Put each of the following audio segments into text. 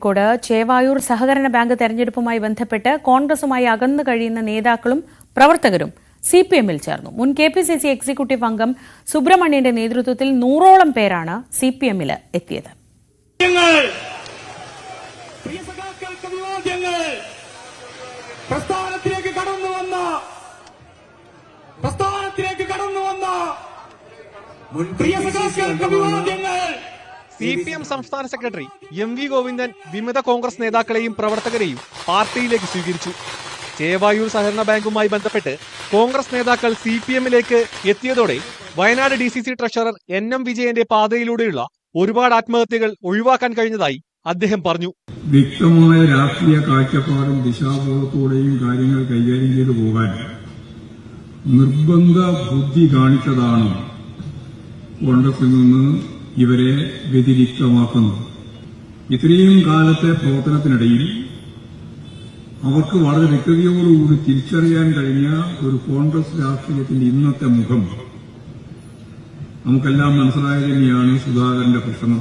കോട് ചേവായൂർ സഹകരണ ബാങ്ക് തെരഞ്ഞെടുപ്പുമായി ബന്ധപ്പെട്ട് കോൺഗ്രസുമായി അകന്നു കഴിയുന്ന നേതാക്കളും പ്രവർത്തകരും സി പി എമ്മിൽ ചേർന്നു. മുൻ K P C C executive അംഗം സുബ്രഹ്മണ്യന്റെ നേതൃത്വത്തിൽ നൂറോളം പേരാണ് സി പി എമ്മിൽ എത്തിയത് പ്രിയ പ്രസ്ഥാനത്തിലേക്ക് കടന്നു വന്ന പ്രസ്ഥാനത്തിലേക്ക് കടന്നു വന്ന പ്രിയ സഖാക്കൾക്ക് അഭിവാദ്യങ്ങൾ സി പി എം സംസ്ഥാന സെക്രട്ടറി എം വി ഗോവിന്ദൻ വിമത കോൺഗ്രസ് നേതാക്കളെയും പ്രവർത്തകരെയും പാർട്ടിയിലേക്ക് സ്വീകരിച്ചു. ചേവായൂർ സഹകരണ ബാങ്കുമായി ബന്ധപ്പെട്ട് കോൺഗ്രസ് നേതാക്കൾ സി പി എമ്മിലേക്ക് എത്തിയതോടെ Wayanad D C C treasurer N M വിജയന്റെ പാതയിലൂടെയുള്ള ഒരുപാട് ആത്മഹത്യകൾ ഒഴിവാക്കാൻ കഴിഞ്ഞതായി അദ്ദേഹം പറഞ്ഞു. വ്യക്തമായ രാഷ്ട്രീയ കാഴ്ചപ്പാടും ദിശാബോധത്തോടെയും കാര്യങ്ങൾ കൈകാര്യം ചെയ്തു പോകാൻ നിർബന്ധ ബുദ്ധി കാണിച്ചതാണ് കോൺഗ്രസിൽ നിന്ന് ഇവരെ വ്യതിരിക്തമാക്കുന്നു. ഇത്രയും കാലത്തെ പ്രവർത്തനത്തിനിടയിൽ അവർക്ക് വളരെ വ്യക്തതയോടുകൂടി തിരിച്ചറിയാൻ കഴിഞ്ഞ ഒരു കോൺഗ്രസ് രാഷ്ട്രീയത്തിന്റെ ഇന്നത്തെ മുഖം നമുക്കെല്ലാം മനസ്സിലായത് തന്നെയാണ് സുധാകരന്റെ പ്രശ്നം.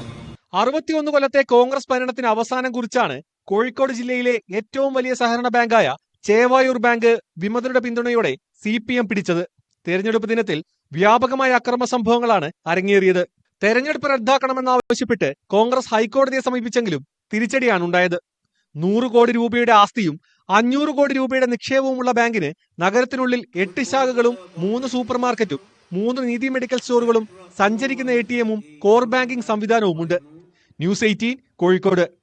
അറുപത്തിയൊന്ന് കൊല്ലത്തെ കോൺഗ്രസ് ഭരണത്തിന് അവസാനം കുറിച്ചാണ് കോഴിക്കോട് ജില്ലയിലെ ഏറ്റവും വലിയ സഹകരണ ബാങ്കായ ചേവായൂർ ബാങ്ക് വിമതരുടെ പിന്തുണയോടെ സി പിടിച്ചത്. തെരഞ്ഞെടുപ്പ് ദിനത്തിൽ വ്യാപകമായ അക്രമ സംഭവങ്ങളാണ് അരങ്ങേറിയത്. തെരഞ്ഞെടുപ്പ് റദ്ദാക്കണമെന്നാവശ്യപ്പെട്ട് കോൺഗ്രസ് ഹൈക്കോടതിയെ സമീപിച്ചെങ്കിലും തിരിച്ചടിയാണ് ഉണ്ടായത്. നൂറ് കോടി രൂപയുടെ ആസ്തിയും അഞ്ഞൂറ് കോടി രൂപയുടെ നിക്ഷേപവുമുള്ള ബാങ്കിന് നഗരത്തിനുള്ളിൽ എട്ട് ശാഖകളും മൂന്ന് സൂപ്പർ മാർക്കറ്റും മൂന്ന് നീതി മെഡിക്കൽ സ്റ്റോറുകളും സഞ്ചരിക്കുന്ന എ ടി എമ്മും core banking സംവിധാനവുമുണ്ട്. News eighteen Kozhikode.